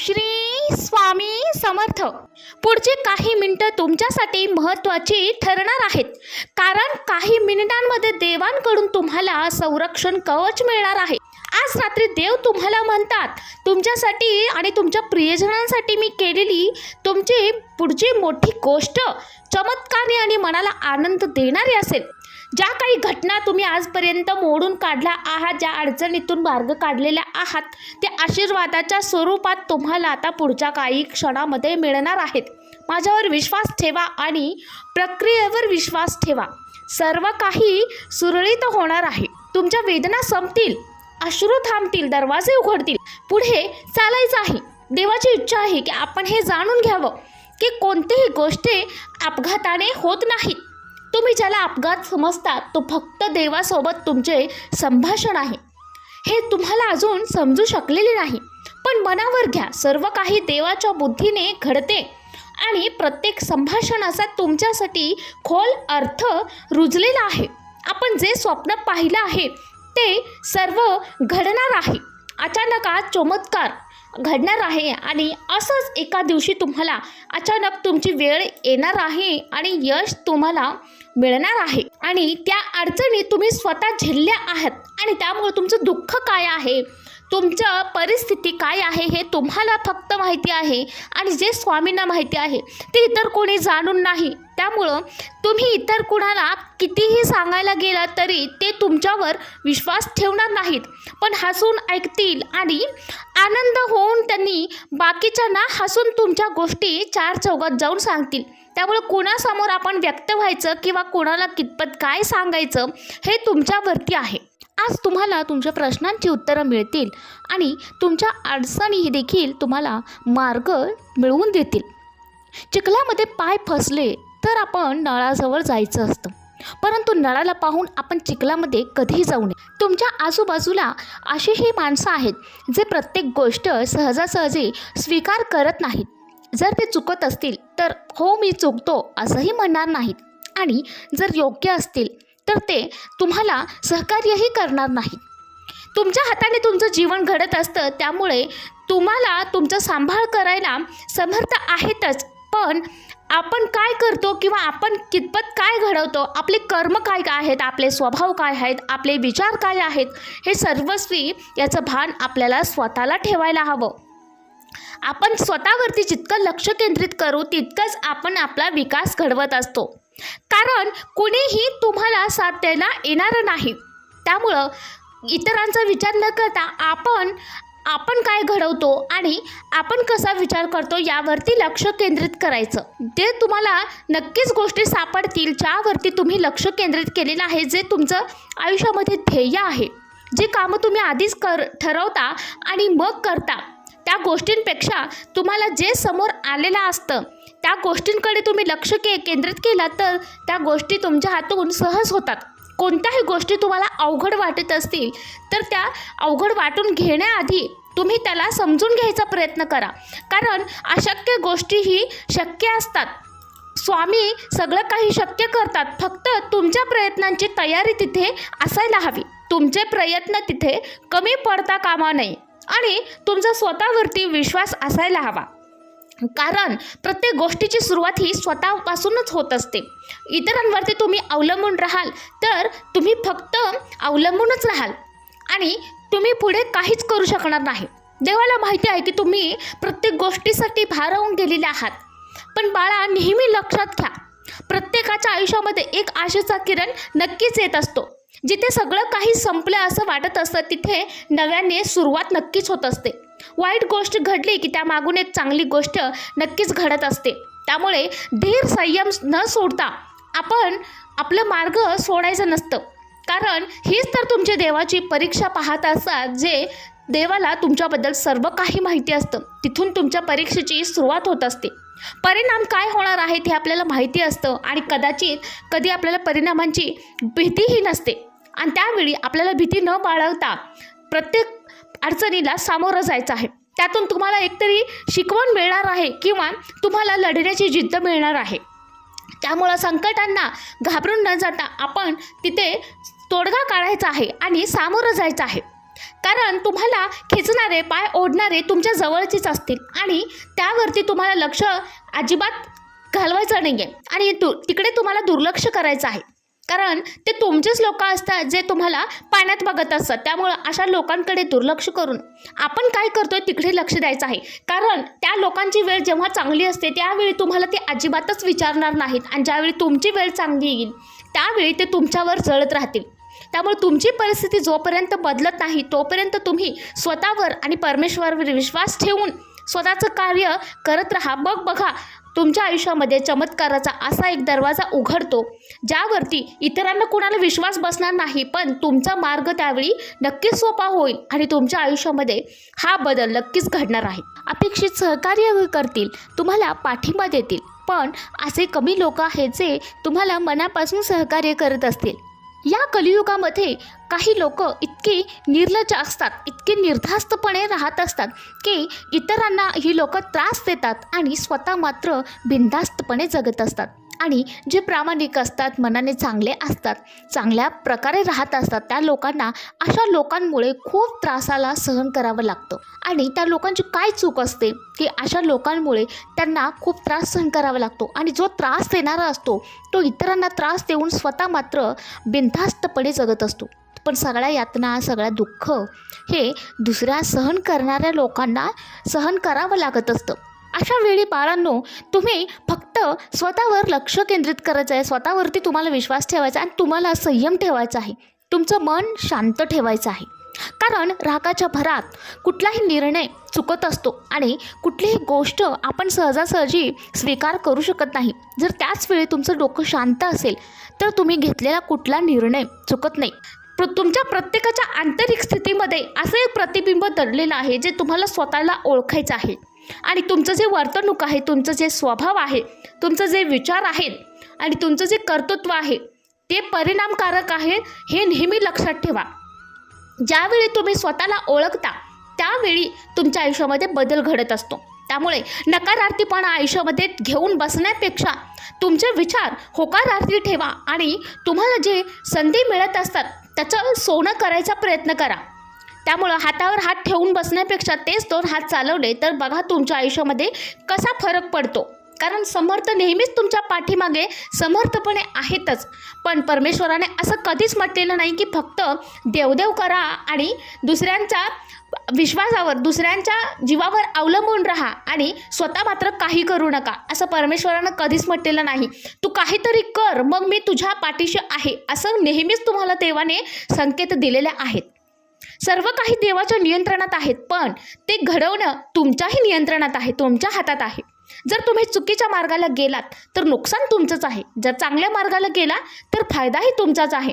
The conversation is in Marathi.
श्री स्वामी समर्थ. पुढची काही मिनिटं तुमच्यासाठी महत्त्वाची ठरणार आहेत. कारण काही मिनिटांमध्ये देवांकडून तुम्हाला संरक्षण कवच मिळणार आहे. आज रात्री देव तुम्हाला म्हणतात तुमच्यासाठी आणि तुमच्या प्रियजनांसाठी मी केलेली तुमची पुढची मोठी गोष्ट चमत्कारी आणि मनाला आनंद देणारी असेल. ज्या काही घटना तुम्ही आजपर्यंत मोडून काढल्या आहात ज्या अडचणीतून मार्ग काढलेल्या आहात त्या आशीर्वादाच्या स्वरूपात तुम्हाला आता पुढच्या काही क्षणामध्ये मिळणार आहेत. माझ्यावर विश्वास ठेवा आणि प्रक्रियेवर विश्वास ठेवा. सर्व काही सुरळीत होणार आहे. तुमच्या वेदना संपतील. अश्रू थांबतील. दरवाजे उघडतील. पुढे चालायचं आहे. देवाची इच्छा आहे की आपण हे जाणून घ्यावं की कोणतीही गोष्टी अपघाताने होत नाहीत तुम्ही ज्याला अपघात समजता तो फक्त देवासोबत तुमचे संभाषण आहे. हे तुम्हाला अजून समजू शकलेले नाही. पण मनावर घ्या सर्व काही देवाच्या बुद्धीने घडते आणि प्रत्येक संभाषणाचा तुमच्यासाठी खोल अर्थ रुजलेला आहे. आपण जे स्वप्न पाहिलं आहे ते सर्व घडणार आहे. अचानक आज चमत्कार घडणार आहे आणि असंच एका दिवशी तुम्हाला अचानक तुमची वेळ येणार आहे आणि यश तुम्हाला मिळणार आहे. आणि त्या अडचणी तुम्ही स्वतः झेलल्या आहात आणि त्यामुळे तुमचं दुःख काय आहे? तुमच्या परिस्थिती काय आहे हे तुम्हाला फक्त माहिती आहे आणि जे स्वामींना माहिती आहे ते इतर कोणी जाणून नाही. त्यामुळं तुम्ही इतर कुणाला कितीही सांगायला गेला तरी ते तुमच्यावर विश्वास ठेवणार नाहीत. पण हसून ऐकतील आणि आनंद होऊन त्यांनी बाकीच्यांना हसून तुमच्या गोष्टी चार चौघात जाऊन सांगतील. त्यामुळे कुणासमोर आपण व्यक्त व्हायचं किंवा कोणाला कितपत काय सांगायचं हे तुमच्यावरती आहे. आज तुम्हाला तुमच्या प्रश्नांची उत्तरं मिळतील आणि तुमच्या अडचणी देखील तुम्हाला मार्ग मिळवून देतील. चिखलामध्ये पाय फसले तर आपण नळाजवळ जायचं असतं. परंतु नळाला पाहून आपण चिखलामध्ये कधीही जाऊ नये. तुमच्या आजूबाजूला अशीही माणसं आहेत जे प्रत्येक गोष्ट सहजासहजी स्वीकार करत नाहीत. जर ते चुकत असतील तर हो मी चुकतो असंही म्हणणार नाहीत. आणि जर योग्य असतील तर ते तुम्हाला सहकार्यही करणार नाहीत तुमच्या हाताने तुमचं जीवन घडत असतं त्यामुळे तुम्हाला तुमचा सांभाळ करायला समर्थ आहेतच. पण आपण काय करतो किंवा आपण कितपत काय घडवतो आपले कर्म काय काय आहेत आपले स्वभाव काय आहेत आपले विचार काय आहेत हे सर्वस्वी याचं भान आपल्याला स्वतःला ठेवायला हवं. आपण स्वतःवरती जितकं लक्ष केंद्रित करू तितकंच आपण आपला विकास घडवत असतो. कारण कुणीही तुम्हाला साथ द्यायला येणार नाही. त्यामुळं इतरांचा विचार न करता आपण आपण काय घडवतो आणि आपण कसा विचार करतो यावरती लक्ष केंद्रित करायचं. ते तुम्हाला नक्कीच गोष्टी सापडतील ज्यावरती तुम्ही लक्ष केंद्रित केलेलं आहे जे तुमचं आयुष्यामध्ये ध्येय आहे. जे कामं तुम्ही आधीच कर ठरवता आणि मग करता त्या गोष्टींपेक्षा तुम्हाला जे समोर आलेलं असतं त्या गोष्टींकडे तुम्ही लक्ष के केंद्रित केलात तर त्या गोष्टी तुमच्या हातून सहज होतात. कोणत्याही गोष्टी तुम्हाला अवघड वाटत असतील तर त्या अवघड वाटून घेण्याआधी तुम्ही त्याला समजून घ्यायचा प्रयत्न करा. कारण अशक्य गोष्टीही शक्य असतात. स्वामी सगळं काही शक्य करतात फक्त तुमच्या प्रयत्नांची तयारी तिथे असायला हवी. तुमचे प्रयत्न तिथे कमी पडता कामा नये आणि तुमचा स्वतःवरती विश्वास असायला हवा. कारण प्रत्येक गोष्टीची सुरुवात ही स्वतःपासूनच होत असते. इतरांवरती तुम्ही अवलंबून राहाल तर तुम्ही फक्त अवलंबूनच राहाल आणि तुम्ही पुढे काहीच करू शकणार नाही. देवाला माहिती आहे की तुम्ही प्रत्येक गोष्टीसाठी भारावून गेलेले आहात. पण बाळा नेहमी लक्षात घ्या. प्रत्येकाच्या आयुष्यामध्ये एक आशेचा किरण नक्कीच येत असतो. जिथे सगळं काही संपलं असं वाटत असतं तिथे नव्याने सुरुवात नक्कीच होत असते. वाईट गोष्ट घडली की त्यामागून एक चांगली गोष्ट नक्कीच घडत असते. त्यामुळे धीर संयम न सोडता आपण आपलं मार्ग सोडायचं नसतं. कारण हीच तर तुमच्या देवाची परीक्षा पाहत असतात जे देवाला तुमच्याबद्दल सर्व काही माहिती असतं. तिथून तुमच्या परीक्षेची सुरुवात होत असते. परिणाम काय होणार आहेत हे आपल्याला माहिती असतं आणि कदाचित कधी आपल्याला परिणामांची भीतीही नसते. आणि त्यावेळी आपल्याला भीती न बाळगता प्रत्येक अडचणीला सामोरं जायचं आहे. त्यातून तुम्हाला एकतरी शिकवण मिळणार आहे किंवा तुम्हाला लढण्याची जिद्द मिळणार आहे. त्यामुळं संकटांना घाबरून न जाता आपण तिथे तोडगा काढायचा आहे आणि सामोरं जायचं आहे. कारण तुम्हाला खेचणारे पाय ओढणारे तुमच्या जवळचेच असतील आणि त्यावरती तुम्हाला लक्ष अजिबात घालवायचं नाही आहे आणि तु तिकडे तुम्हाला दुर्लक्ष करायचं आहे. कारण ते तुमचेच लोक असतात जे तुम्हाला पाण्यात बघत असतात. त्यामुळं अशा लोकांकडे दुर्लक्ष करून आपण काय करतोय तिकडे लक्ष द्यायचं आहे. कारण त्या लोकांची वेळ जेव्हा चांगली असते त्यावेळी तुम्हाला ते अजिबातच विचारणार नाहीत आणि ज्यावेळी तुमची वेळ चांगली येईल त्यावेळी ते तुमच्यावर जळत राहतील. त्यामुळे तुमची परिस्थिती जोपर्यंत बदलत नाही तोपर्यंत तुम्ही स्वतःवर आणि परमेश्वरवर विश्वास ठेवून स्वतःचं कार्य करत राहा. बघ बघा तुमच्या आयुष्यामध्ये चमत्काराचा असा एक दरवाजा उघडतो ज्यावरती इतरांना कुणाला विश्वास बसणार नाही पण तुमचा मार्ग त्यावेळी नक्कीच सोपा होईल आणि तुमच्या आयुष्यामध्ये हा बदल नक्कीच घडणार आहे. अपेक्षित सहकार्य करतील तुम्हाला पाठिंबा देतील पण असे कमी लोक आहेत जे तुम्हाला मनापासून सहकार्य करत असतील. या कलियुगामध्ये काही लोक इतके निर्लज्ज असतात इतके निर्धास्तपणे राहत असतात की इतरांना ही लोक त्रास देतात आणि स्वतः मात्र बिनधास्तपणे जगत असतात. आणि जे प्रामाणिक असतात मनाने चांगले असतात चांगल्या प्रकारे राहत असतात त्या लोकांना अशा लोकांमुळे खूप त्रासाला सहन करावं लागतं. आणि त्या लोकांची काय चूक असते की अशा लोकांमुळे त्यांना खूप त्रास सहन करावा लागतो. आणि जो त्रास देणारा असतो तो इतरांना त्रास देऊन स्वतः मात्र बिनधास्तपणे जगत असतो. पण सगळ्या यातना सगळ्या दुःख हे दुसऱ्या सहन करणाऱ्या लोकांना सहन करावं लागत असतं. अशा वेळी बाळांनो तुम्ही फक्त स्वतःवर लक्ष केंद्रित करायचं आहे स्वतःवरती तुम्हाला विश्वास ठेवायचा आहे आणि तुम्हाला संयम ठेवायचा आहे. तुमचं मन शांत ठेवायचं आहे. कारण रागाच्या भरात कुठलाही निर्णय चुकत असतो आणि कुठलीही गोष्ट आपण सहजासहजी स्वीकार करू शकत नाही. जर त्याच वेळी तुमचं डोकं शांत असेल तर तुम्ही घेतलेला कुठला निर्णय चुकत नाही. प्र तुमच्या प्रत्येकाच्या आंतरिक स्थितीमध्ये असं एक प्रतिबिंब दडलेलं आहे जे तुम्हाला स्वतःला ओळखायचं आहे. आणि तुमचं जे वर्तणूक आहे तुमचं जे स्वभाव आहे तुमचं जे विचार आहेत आणि तुमचं जे कर्तृत्व आहे ते परिणामकारक आहे हे नेहमी लक्षात ठेवा. ज्यावेळी तुम्ही स्वतःला ओळखता त्यावेळी तुमच्या आयुष्यामध्ये बदल घडत असतो. त्यामुळे नकारार्थीपणा आयुष्यामध्ये घेऊन बसण्यापेक्षा तुमचे विचार होकारार्थी ठेवा आणि तुम्हाला जे संधी मिळत असतात त्याचं सोनं करायचा प्रयत्न करा. त्यामुळं हातावर हात ठेवून बसण्यापेक्षा तेच दोन हात चालवले तर बघा तुमच्या आयुष्यामध्ये कसा फरक पडतो. कारण समर्थ नेहमीच तुमच्या पाठीमागे समर्थपणे आहेतच. पण परमेश्वराने असं कधीच म्हटलेलं नाही की फक्त देवदेव करा आणि दुसऱ्यांच्या विश्वासावर दुसऱ्यांच्या जीवावर अवलंबून राहा आणि स्वतः मात्र काही करू नका असं परमेश्वरानं कधीच म्हटलेलं नाही. तू काहीतरी कर मग मी तुझ्या पाठीशी आहे असं नेहमीच तुम्हाला देवाने संकेत दिलेले आहेत. सर्व काही देवाच्या नियंत्रणात आहेत पण ते घडवणं तुमच्याही नियंत्रणात आहे तुमच्या हातात आहे. जर तुम्ही चुकीच्या मार्गाला गेलात तर नुकसान तुमचंच आहे. जर चांगल्या मार्गाला गेला तर फायदाही तुमचाच आहे.